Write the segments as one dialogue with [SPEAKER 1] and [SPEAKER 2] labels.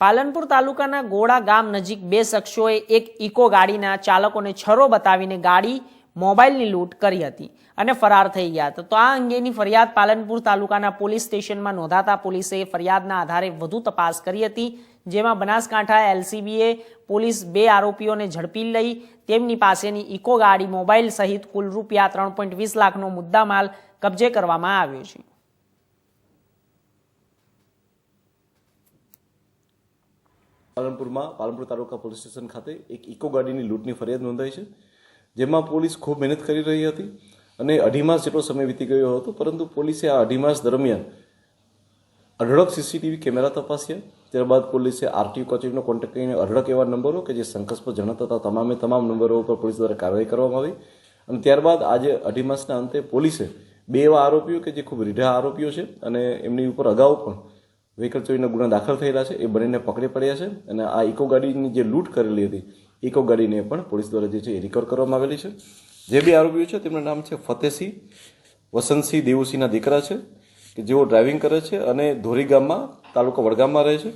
[SPEAKER 1] પાલનપુર તાલુકાના ગોળા ગામ નજીક બે શખ્સોએ એક ઇકો ગાડીના ચાલકોને છરો બતાવીને ગાડી મોબાઈલની લૂંટ કરી હતી અને ફરાર થઈ ગયા હતા. તો આ અંગેની ફરિયાદ પાલનપુર તાલુકાના પોલીસ સ્ટેશનમાં નોંધાતા પોલીસે ફરિયાદના આધારે વધુ તપાસ કરી હતી, જેમાં બનાસકાંઠા એલસીબીએ પોલીસ બે આરોપીઓને ઝડપી લઈ તેમની પાસેની ઇકો ગાડી મોબાઈલ સહિત કુલ રૂપિયા ત્રણ પોઈન્ટ વીસ લાખનો મુદ્દામાલ કબજે કરવામાં આવ્યો છે.
[SPEAKER 2] પાલનપુરમાં, પાલનપુર તાલુકા પોલીસ સ્ટેશન ખાતે એક ઇકો ગાડીની લૂંટની ફરિયાદ નોંધાઈ છે, જેમાં પોલીસ ખૂબ મહેનત કરી રહી હતી અને અઢી માસ જેટલો સમય વીતી ગયો હતો, પરંતુ પોલીસે આ અઢી માસ દરમિયાન અઢળક સીસીટીવી કેમેરા તપાસ્યા. ત્યારબાદ પોલીસે આરટીઓ કચેરીનો કોન્ટેક્ટ કરીને અઢળક એવા નંબરો કે જે શંકાસ્પદ જણાતા હતા, તમામે તમામ નંબરો ઉપર પોલીસ દ્વારા કાર્યવાહી કરવામાં આવી. અને ત્યારબાદ આજે અઢી માસના અંતે પોલીસે બે એવા આરોપીઓ કે જે ખૂબ રીઢા આરોપીઓ છે અને એમની ઉપર અગાઉ પણ વ્હીકલ ચોરીના ગુના દાખલ થયેલા છે, એ બંનેને પકડી પડ્યા છે અને આ ઇકો ગાડીની જે લૂંટ કરેલી હતી, ઇકો ગાડીને પણ પોલીસ દ્વારા જે છે એ રિકવર કરવામાં આવેલી છે. જે બે આરોપીઓ છે, તેમના નામ છે ફતેસિંહ વસંતસિંહ દેવુસિંહના દીકરા છે, કે જેઓ ડ્રાઇવિંગ કરે છે અને ધોરી ગામમાં, તાલુકા વડગામમાં રહે છે.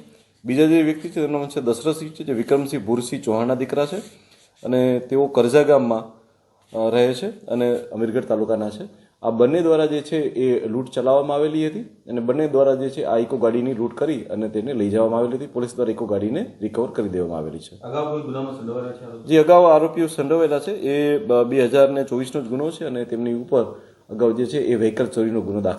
[SPEAKER 2] બીજા જે વ્યક્તિ છે, તેમનું નામ છે દશરથસિંહ છે, જે વિક્રમસિંહ ભૂરસિંહ ચૌહાણના દીકરા છે અને તેઓ કરજા ગામમાં રહે છે અને અમીરગઢ તાલુકાના છે. આ બંને દ્વારા જે છે એ લૂંટ ચલાવવામાં આવેલી હતી અને બંને દ્વારા જે છે આ ઇકો ગાડીની લૂંટ કરી અને તેને લઈ જવામાં આવેલી હતી પોલીસ દ્વારા ઇકો ગાડીને રિકવર કરી દેવામાં આવેલી છે? જે અગાઉ આરોપીઓ સંડોવાયેલા છે એ બે હજાર ને ચોવીસનો જ ગુનો છે અને તેમની ઉપર અગાઉ જે છે એ વ્હીકલ ચોરીનો ગુનો દાખલ